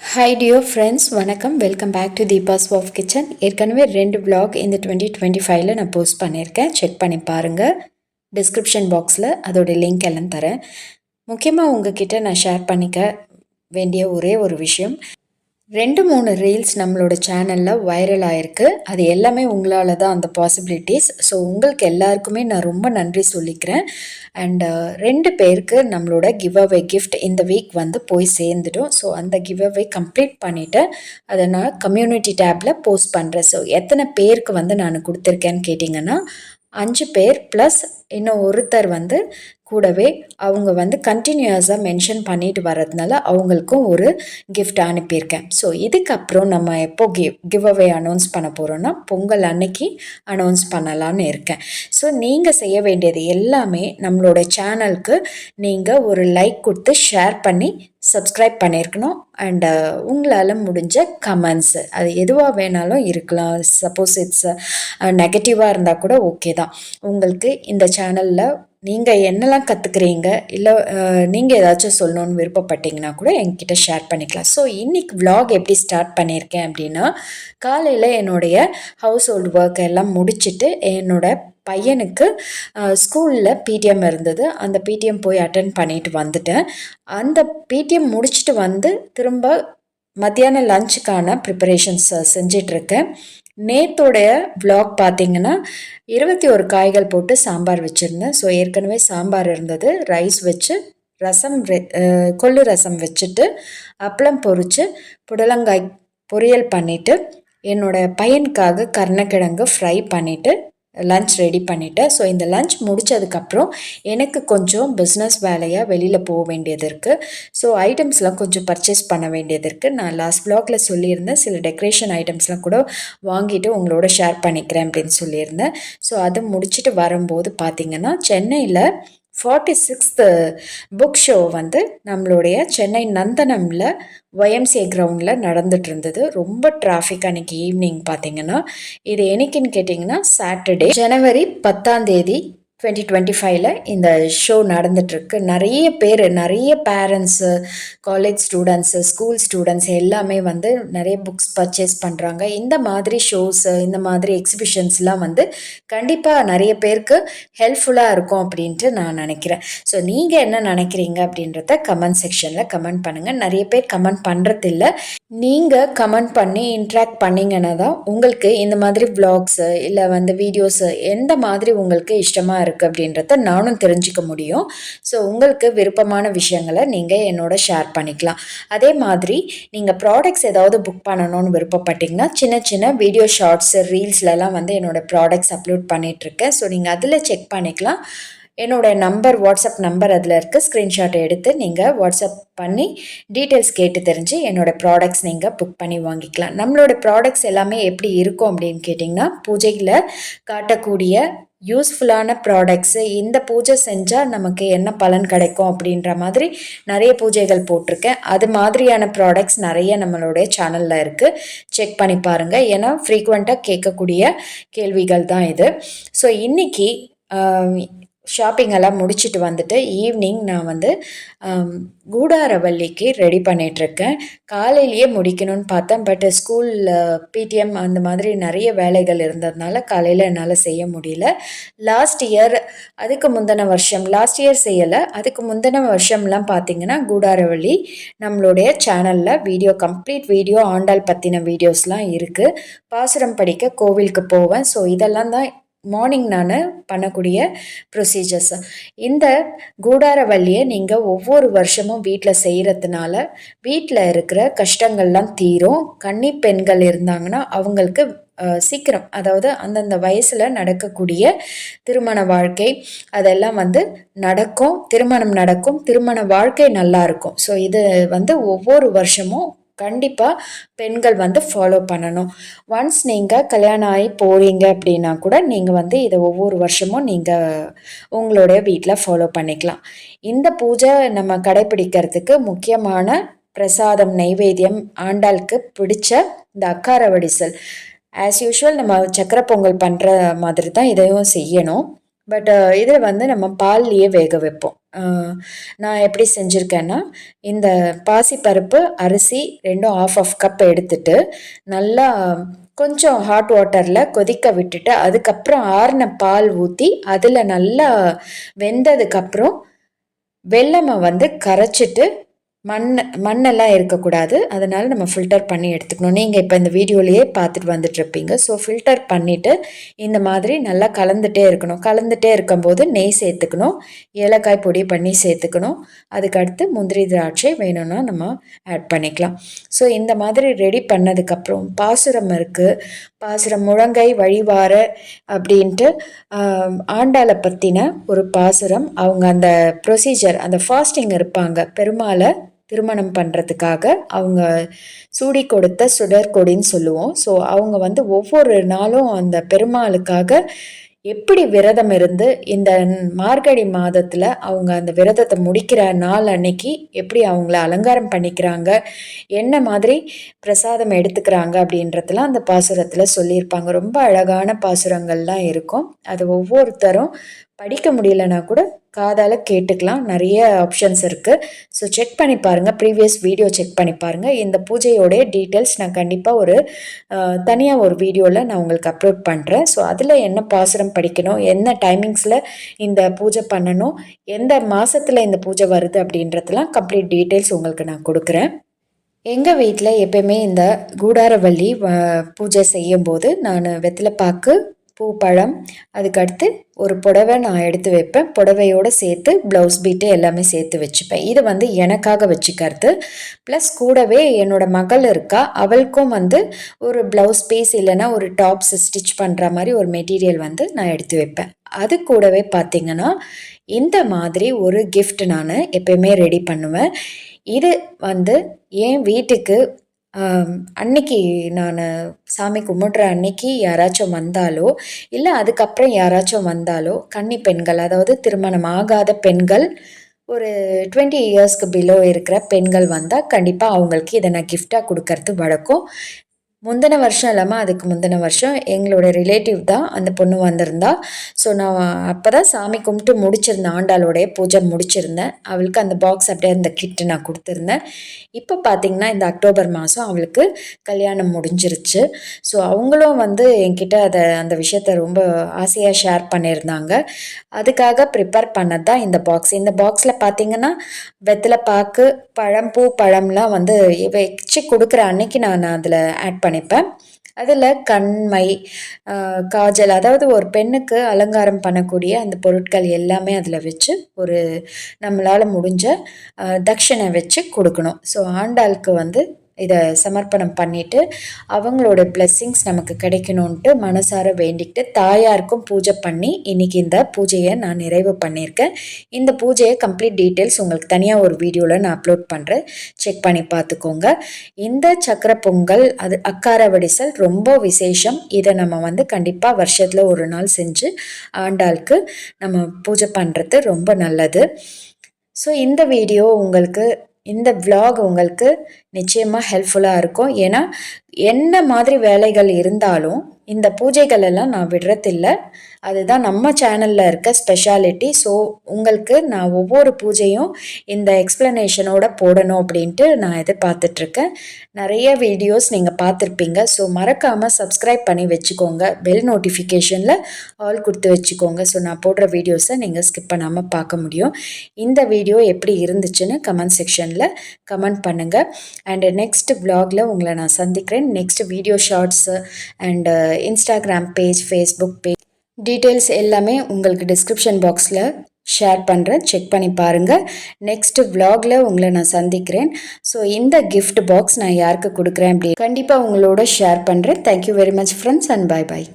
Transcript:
Hi டியோ friends வணக்கம். Welcome back to Deepa's of kitchen ஏற்கனவே ரெண்டு பிளாக் இந்த டுவெண்ட்டி டுவெண்ட்டி ஃபைவ்ல நான் போஸ்ட் பண்ணியிருக்கேன். செக் பண்ணி பாருங்கள் டிஸ்கிரிப்ஷன் பாக்ஸில் அதோட லிங்க் எல்லாம் தரேன். முக்கியமாக உங்ககிட்ட நான் ஷேர் பண்ணிக்க வேண்டிய ஒரே ஒரு விஷயம். ரெண்டு மூணு ரீல்ஸ் நம்மளோட சேனலில் வைரல் ஆயிருக்கு. அது எல்லாமே உங்களால் தான் அந்த பாசிபிலிட்டிஸ் ஸோ உங்களுக்கு எல்லாருக்குமே நான் ரொம்ப நன்றி சொல்லிக்கிறேன். அண்ட் uh, ரெண்டு பேருக்கு நம்மளோட கிவ் அவே கிஃப்ட் இந்த வீக் வந்து போய் சேர்ந்துடும். ஸோ அந்த கிவ் அவே கம்ப்ளீட் பண்ணிவிட்டு அதை நான் கம்யூனிட்டி டேப்பில் போஸ்ட் பண்ணுறேன் ஸோ எத்தனை பேருக்கு வந்து நான் கொடுத்துருக்கேன்னு கேட்டிங்கன்னா அஞ்சு பேர் ப்ளஸ் இன்னும் ஒருத்தர் வந்து கூடவே அவங்க வந்து கண்டினியூஸாக மென்ஷன் பண்ணிட்டு வர்றதுனால அவங்களுக்கும் ஒரு கிஃப்ட் அனுப்பியிருக்கேன். ஸோ இதுக்கப்புறம் நம்ம எப்போ கிவ் கிவ் அவே அனௌன்ஸ் பண்ண போகிறோன்னா பொங்கல் அன்னைக்கு அனௌன்ஸ் பண்ணலான்னு இருக்கேன். ஸோ நீங்கள் செய்ய வேண்டியது எல்லாமே நம்மளோட சேனலுக்கு நீங்கள் ஒரு லைக் கொடுத்து ஷேர் பண்ணி சப்ஸ்கிரைப் பண்ணியிருக்கணும். அண்டு uh, உங்களால் முடிஞ்ச கமெண்ட்ஸு அது எதுவாக வேணாலும் இருக்கலாம். சப்போஸ் இட்ஸ் நெகட்டிவாக இருந்தால் கூட ஓகே தான். உங்களுக்கு இந்த சேனலில் நீங்கள் என்னெல்லாம் கற்றுக்குறீங்க இல்லை நீங்கள் ஏதாச்சும் சொல்லணும்னு விருப்பப்பட்டீங்கன்னா கூட என்கிட்ட ஷேர் பண்ணிக்கலாம். ஸோ இன்றைக்கி விலாக் எப்படி ஸ்டார்ட் பண்ணியிருக்கேன் அப்படின்னா காலையில் என்னுடைய ஹவுஸ் ஹோல்டு ஒர்க் எல்லாம் முடிச்சுட்டு என்னோட பையனுக்கு ஸ்கூலில் பிடிஎம் இருந்தது. அந்த பிடிஎம் போய் அட்டன் பண்ணிட்டு வந்துட்டேன். அந்த பிடிஎம் முடிச்சுட்டு வந்து திரும்ப மத்தியான லஞ்சுக்கான ப்ரிப்பரேஷன்ஸ் செஞ்சிட்ருக்கேன் நேத்தோடைய vlog பார்த்தீங்கன்னா இருபத்தி ஒரு காய்கள் போட்டு சாம்பார் வச்சுருந்தேன். ஸோ ஏற்கனவே சாம்பார் இருந்தது. ரைஸ் வச்சு ரசம் ரெ- கொள்ளு ரசம் வச்சுட்டு அப்பளம் பொரித்து புடலங்காய் பொரியல் பண்ணிவிட்டு என்னோடய பையனுக்காக கருணக்கிழங்கு ஃப்ரை பண்ணிவிட்டு லஞ்ச் ரெடி பண்ணிவிட்டேன் ஸோ இந்த லஞ்ச் முடித்ததுக்கப்புறம் எனக்கு கொஞ்சம் பிஸ்னஸ் வேலையாக வெளியில் போக வேண்டியது இருக்குது ஸோ ஐட்டம்ஸ்லாம் கொஞ்சம் பர்ச்சேஸ் பண்ண வேண்டியது இருக்குது நான் லாஸ்ட் ப்ளாகில் சொல்லியிருந்தேன். சில டெக்கரேஷன் ஐட்டம்ஸ்லாம் கூட வாங்கிட்டு உங்களோட ஷேர் பண்ணிக்கிறேன் அப்படின்னு சொல்லியிருந்தேன். ஸோ அதை முடிச்சுட்டு வரும்போது பார்த்திங்கன்னா சென்னையில் ஃபார்ட்டி சிக்ஸ்த்து புக் ஷோ வந்து நம்மளுடைய சென்னை நந்தனமில் ஒய்எம்சிஏ கிரவுண்டில் நடந்துட்டு இருந்தது ரொம்ப டிராஃபிக் அன்னைக்கு ஈவினிங் பார்த்தீங்கன்னா இது என்னைக்குன்னு கேட்டிங்கன்னா சாட்டர்டே ஜனவரி பத்தாம் தேதி டுவெண்ட்டி டுவெண்ட்டி ஃபைவ்ல இந்த ஷோ நடந்துட்டுருக்கு. நிறைய பேர் நிறைய parents college students school students எல்லாமே வந்து நிறைய புக்ஸ் பர்ச்சேஸ் பண்ணுறாங்க இந்த மாதிரி ஷோஸு இந்த மாதிரி எக்ஸிபிஷன்ஸ்லாம் வந்து கண்டிப்பாக நிறைய பேருக்கு ஹெல்ப்ஃபுல்லாக இருக்கும் அப்படின்ட்டு நான் நினைக்கிறேன். ஸோ நீங்கள் என்ன நினைக்கிறீங்க அப்படின்றத கமெண்ட் செக்ஷனில் கமெண்ட் பண்ணுங்கள் நிறைய பேர் கமெண்ட் பண்ணுறதில்ல நீங்கள் கமெண்ட் பண்ணி இன்ட்ராக்ட் பண்ணீங்கன்னா தான் உங்களுக்கு இந்த மாதிரி வ்ளாக்ஸு இல்லை வந்து வீடியோஸு எந்த மாதிரி உங்களுக்கு இஷ்டமாக இருக்குது அப்படின்றத நானும் தெரிஞ்சுக்க முடியும். ஸோ உங்களுக்கு விருப்பமான விஷயங்களை நீங்கள் என்னோட ஷேர் பண்ணிக்கலாம். அதே மாதிரி நீங்கள் ப்ராடக்ட்ஸ் ஏதாவது புக் பண்ணணும்னு விருப்பப்பட்டிங்கன்னா சின்ன சின்ன வீடியோ ஷார்ட்ஸ் ரீல்ஸ்லலாம் வந்து என்னோடய ப்ராடக்ட்ஸ் அப்லோட் பண்ணிகிட்ருக்கேன் ஸோ நீங்கள் அதில் செக் பண்ணிக்கலாம். என்னோட நம்பர் வாட்ஸ்அப் நம்பர் அதில் இருக்குது ஸ்க்ரீன்ஷாட் எடுத்து நீங்கள் வாட்ஸ்அப் பண்ணி டீட்டெயில்ஸ் கேட்டு தெரிஞ்சு என்னோடய ப்ராடக்ட்ஸ் நீங்கள் புக் பண்ணி வாங்கிக்கலாம். நம்மளோட ப்ராடக்ட்ஸ் எல்லாமே எப்படி இருக்கும் அப்படின்னு கேட்டிங்கன்னா பூஜையில் காட்டக்கூடிய யூஸ்ஃபுல்லான ப்ராடக்ட்ஸு இந்த பூஜை செஞ்சால் நமக்கு என்ன பலன் கிடைக்கும் அப்படின்ற மாதிரி நிறைய பூஜைகள் போட்டிருக்கேன். அது மாதிரியான ப்ராடக்ட்ஸ் நிறைய நம்மளுடைய சேனலில் இருக்குது செக் பண்ணி பாருங்கள் ஏன்னா ஃப்ரீக்வெண்ட்டாக கேட்கக்கூடிய கேள்விகள் தான் இது. ஸோ இன்றைக்கி ஷாப்பிங் எல்லாம் முடிச்சுட்டு வந்துட்டு ஈவினிங் நான் வந்து கூடாரவல்லிக்கு ரெடி பண்ணிகிட்ருக்கேன் காலையிலேயே முடிக்கணும்னு பார்த்தேன். பட் ஸ்கூலில் பிடிஎம் அந்த மாதிரி நிறைய வேலைகள் இருந்ததுனால காலையில் என்னால் செய்ய முடியல. லாஸ்ட் இயர் அதுக்கு முந்தின வருஷம் லாஸ்ட் இயர் செய்யலை. அதுக்கு முந்தின வருஷம்லாம் பார்த்தீங்கன்னா கூடாரவள்ளி நம்மளுடைய சேனலில் வீடியோ கம்ப்ளீட் வீடியோ ஆண்டாள் பற்றின வீடியோஸ்லாம் இருக்குது பாசுரம் படிக்க கோவிலுக்கு போவேன். ஸோ இதெல்லாம் தான் மார்னிங் நான் பண்ணக்கூடிய ப்ரொசீஜர்ஸ் இந்த கூடாரவல்லியை நீங்கள் ஒவ்வொரு வருஷமும் வீட்டில் செய்கிறதுனால வீட்டில் இருக்கிற கஷ்டங்கள்லாம் தீரும். கன்னி பெண்கள் இருந்தாங்கன்னா அவங்களுக்கு சீக்கிரம் அதாவது அந்தந்த வயசில் நடக்கக்கூடிய திருமண வாழ்க்கை அதெல்லாம் வந்து நடக்கும். திருமணம் நடக்கும். திருமண வாழ்க்கை நல்லா இருக்கும். ஸோ இது வந்து ஒவ்வொரு வருஷமும் கண்டிப்பாக பெண்கள் வந்து ஃபாலோ பண்ணணும். ஒன்ஸ் நீங்கள் கல்யாணம் ஆகி போகிறீங்க அப்படின்னா கூட நீங்கள் வந்து இதை ஒவ்வொரு வருஷமும் நீங்கள் உங்களுடைய வீட்டில் ஃபாலோ பண்ணிக்கலாம். இந்த பூஜை நம்ம கடைப்பிடிக்கிறதுக்கு முக்கியமான பிரசாதம் நைவேத்தியம் ஆண்டாளுக்கு பிடிச்ச இந்த அக்கார வடிசல். ஆஸ் யூஷுவல் நம்ம சக்கரை பொங்கல் பண்ணுற மாதிரி தான் இதையும் செய்யணும். பட் uh, இதை வந்து நம்ம பால்லையே வேக வைப்போம். நான் எப்படி செஞ்சுருக்கேன்னா இந்த பாசிப்பருப்பு அரிசி ரெண்டும் ஆஃப் ஆஃப் கப் எடுத்துட்டு நல்லா கொஞ்சம் ஹாட் வாட்டரில் கொதிக்க விட்டுட்டு அதுக்கப்புறம் ஆறின பால் ஊற்றி அதில் நல்லா வெந்ததுக்கப்புறம் வெல்லமை வந்து கரைச்சிட்டு மண் மண்ணெல்லாம் இருக்கக்கூடாது. அதனால் நம்ம ஃபில்டர் பண்ணி எடுத்துக்கணும். நீங்கள் இப்போ இந்த வீடியோலையே பார்த்துட்டு வந்துட்டுருப்பீங்க. ஸோ ஃபில்டர் பண்ணிவிட்டு இந்த மாதிரி நல்லா கலந்துகிட்டே இருக்கணும். கலந்துட்டே இருக்கும்போது நெய் சேர்த்துக்கணும். ஏலக்காய் பொடி பண்ணி சேர்த்துக்கணும். அதுக்கடுத்து முந்திரி திராட்சை வேணும்னா நம்ம ஆட் பண்ணிக்கலாம். ஸோ இந்த மாதிரி ரெடி பண்ணதுக்கப்புறம் பாசுரம் இருக்குது பாசுரம் முழங்கை வழிவார அப்படின்ட்டு ஆண்டாளை பற்றின ஒரு பாசுரம். அவங்க அந்த ப்ரொசீஜர் அந்த ஃபாஸ்டிங் இருப்பாங்க. பெருமாளை திருமணம் பண்ணுறதுக்காக அவங்க சூடி கொடுத்த சுடற்கொடின்னு சொல்லுவோம். ஸோ அவங்க வந்து ஒவ்வொரு நாளும் அந்த பெருமாளுக்காக எப்படி விரதம் இருந்து இந்த மார்கழி மாதத்தில் அவங்க அந்த விரதத்தை முடிக்கிற நாள் அன்னைக்கு எப்படி அவங்கள அலங்காரம் பண்ணிக்கிறாங்க என்ன மாதிரி பிரசாதம் எடுத்துக்கிறாங்க அப்படின்றதெல்லாம் அந்த பாசுரத்தில் சொல்லியிருப்பாங்க. ரொம்ப அழகான பாசுரங்கள்லாம் இருக்கும். அது ஒவ்வொருத்தரும் படிக்க முடியலனா கூட காதால் கேட்டுக்கலாம். நிறைய ஆப்ஷன்ஸ் இருக்குது ஸோ செக் பண்ணி பாருங்கள் ப்ரீவியஸ் வீடியோ செக் பண்ணி பாருங்கள் இந்த பூஜையோடைய டீட்டெயில்ஸ் நான் கண்டிப்பாக ஒரு தனியாக ஒரு வீடியோவில் நான் உங்களுக்கு அப்லோட் பண்ணுறேன் ஸோ அதில் என்ன பாசுரம் படிக்கணும்? என்ன டைமிங்ஸில் இந்த பூஜை பண்ணணும்? எந்த மாதத்தில் இந்த பூஜை வருது அப்படின்றதெல்லாம் கம்ப்ளீட் டீட்டெயில்ஸ் உங்களுக்கு நான் கொடுக்குறேன். எங்கள் வீட்டில் எப்பயுமே இந்த கூடாரவள்ளி பூஜை செய்யும்போது நான் வெத்தலைப்பாக்கு பூ பழம் அதுக்கடுத்து ஒரு புடவை நான் எடுத்து வைப்பேன். புடவையோடு சேர்த்து ப்ளவுஸ் பீட்டு எல்லாமே சேர்த்து வச்சுப்பேன். இது வந்து எனக்காக வச்சுக்கிறது. ப்ளஸ் கூடவே என்னோடய மகள் இருக்கா அவளுக்கும் வந்து ஒரு ப்ளவுஸ் பீஸ் இல்லைன்னா ஒரு டாப்ஸ் ஸ்டிச் பண்ணுற மாதிரி ஒரு மெட்டீரியல் வந்து நான் எடுத்து வைப்பேன். அது கூடவே பார்த்திங்கன்னா இந்த மாதிரி ஒரு கிஃப்ட் நான் எப்பயுமே ரெடி பண்ணுவேன். இது வந்து என் வீட்டுக்கு அன்னைக்கு நான் சாமி கும்பிட்ற அன்னைக்கு யாராச்சும் வந்தாலோ இல்லை அதுக்கப்புறம் யாராச்சும் வந்தாலோ கன்னி பெண்கள் அதாவது திருமணம் ஆகாத பெண்கள் ஒரு டுவெண்ட்டி இயர்ஸ்க்கு பிலோ இருக்கிற பெண்கள் வந்தால் கண்டிப்பாக அவங்களுக்கு இதை நான் கிஃப்டாக கொடுக்கறது வழக்கம். முந்தின வருஷம் இல்லாமல் அதுக்கு முந்தின வருஷம் எங்களோட ரிலேட்டிவ் தான் அந்த பொண்ணு வந்திருந்தா. ஸோ நான் அப்போ தான் சாமி கும்பிட்டு முடிச்சிருந்தேன். ஆண்டாளோடைய பூஜை முடிச்சிருந்தேன். அவளுக்கு அந்த பாக்ஸ் அப்படியே அந்த கிட்டு நான் கொடுத்துருந்தேன். இப்போ பார்த்திங்கன்னா இந்த அக்டோபர் மாதம் அவளுக்கு கல்யாணம் முடிஞ்சிருச்சு. ஸோ அவங்களும் வந்து என்கிட்ட அதை அந்த விஷயத்த ரொம்ப ஆசையாக ஷேர் பண்ணியிருந்தாங்க. அதுக்காக ப்ரிப்பேர் பண்ணது தான் இந்த பாக்ஸ் இந்த பாக்ஸில் பார்த்திங்கன்னா வெத்தலை பாக்கு பழம் பூ பழம்லாம் வந்து வச்சு கொடுக்குற அன்னைக்கு நான் அதில் ஆட் பண்ணிப்பேன் அதில் கண்மை காஜல் அதாவது ஒரு பெண்ணுக்கு அலங்காரம் பண்ணக்கூடிய அந்த பொருட்கள் எல்லாமே அதில் வச்சு ஒரு நம்மளால் முடிஞ்ச தட்சிணை வச்சு கொடுக்கணும். ஸோ ஆண்டாளுக்கு வந்து இதை சமர்ப்பணம் பண்ணிவிட்டு அவங்களோட பிளெஸ்ஸிங்ஸ் நமக்கு கிடைக்கணுன்ட்டு மனசார வேண்டிக்கிட்டு தாயாருக்கும் பூஜை பண்ணி இன்றைக்கி இந்த பூஜையை நான் நிறைவு பண்ணியிருக்கேன். இந்த பூஜையை கம்ப்ளீட் டீட்டெயில்ஸ் உங்களுக்கு தனியாக ஒரு வீடியோவில் நான் அப்லோட் பண்ணுறேன் செக் பண்ணி பார்த்துக்கோங்க. இந்த சக்கர பொங்கல் அது அக்கார வடிசல் ரொம்ப விசேஷம். இதை நம்ம வந்து கண்டிப்பாக வருஷத்தில் ஒரு நாள் செஞ்சு ஆண்டாளுக்கு நம்ம பூஜை பண்ணுறது ரொம்ப நல்லது. ஸோ இந்த வீடியோ உங்களுக்கு இந்த விலாக் உங்களுக்கு நிச்சயமாக ஹெல்ப்ஃபுல்லாக இருக்கும். ஏன்னா என்ன மாதிரி வேலைகள் இருந்தாலும் இந்த பூஜைகள் எல்லாம் நான் விடுறதில்ல. அதுதான் நம்ம சேனலில் இருக்க ஸ்பெஷாலிட்டி ஸோ உங்களுக்கு நான் ஒவ்வொரு பூஜையும் இந்த எக்ஸ்ப்ளனேஷனோட போடணும் அப்படின்ட்டு நான் எதிர்பார்த்துட்ருக்கேன். நிறைய வீடியோஸ் நீங்கள் பார்த்துருப்பீங்க. ஸோ மறக்காமல் சப்ஸ்கிரைப் பண்ணி வச்சுக்கோங்க. பெல் நோட்டிஃபிகேஷனில் ஆல் கொடுத்து வச்சுக்கோங்க. ஸோ நான் போடுற வீடியோஸை நீங்கள் ஸ்கிப் பண்ணாமல் பார்க்க முடியும். இந்த வீடியோ எப்படி இருந்துச்சுன்னு கமெண்ட் செக்ஷனில் கமெண்ட் பண்ணுங்கள் அண்டு நெக்ஸ்ட் வ்ளாகில் உங்களை நான் சந்திக்கிறேன். Next video shorts and Instagram page Facebook page details எல்லாமே உங்களுக்கு டிஸ்கிரிப்ஷன் பாக்ஸில் ஷேர் பண்ணுறேன் செக் பண்ணி பாருங்கள் நெக்ஸ்ட் விலாகில் உங்களை நான் சந்திக்கிறேன். ஸோ இந்த கிஃப்ட் பாக்ஸ் நான் யாருக்கு கொடுக்குறேன் அப்படி கண்டிப்பாக உங்களோட ஷேர் பண்ணுறேன் thank you very much friends and bye bye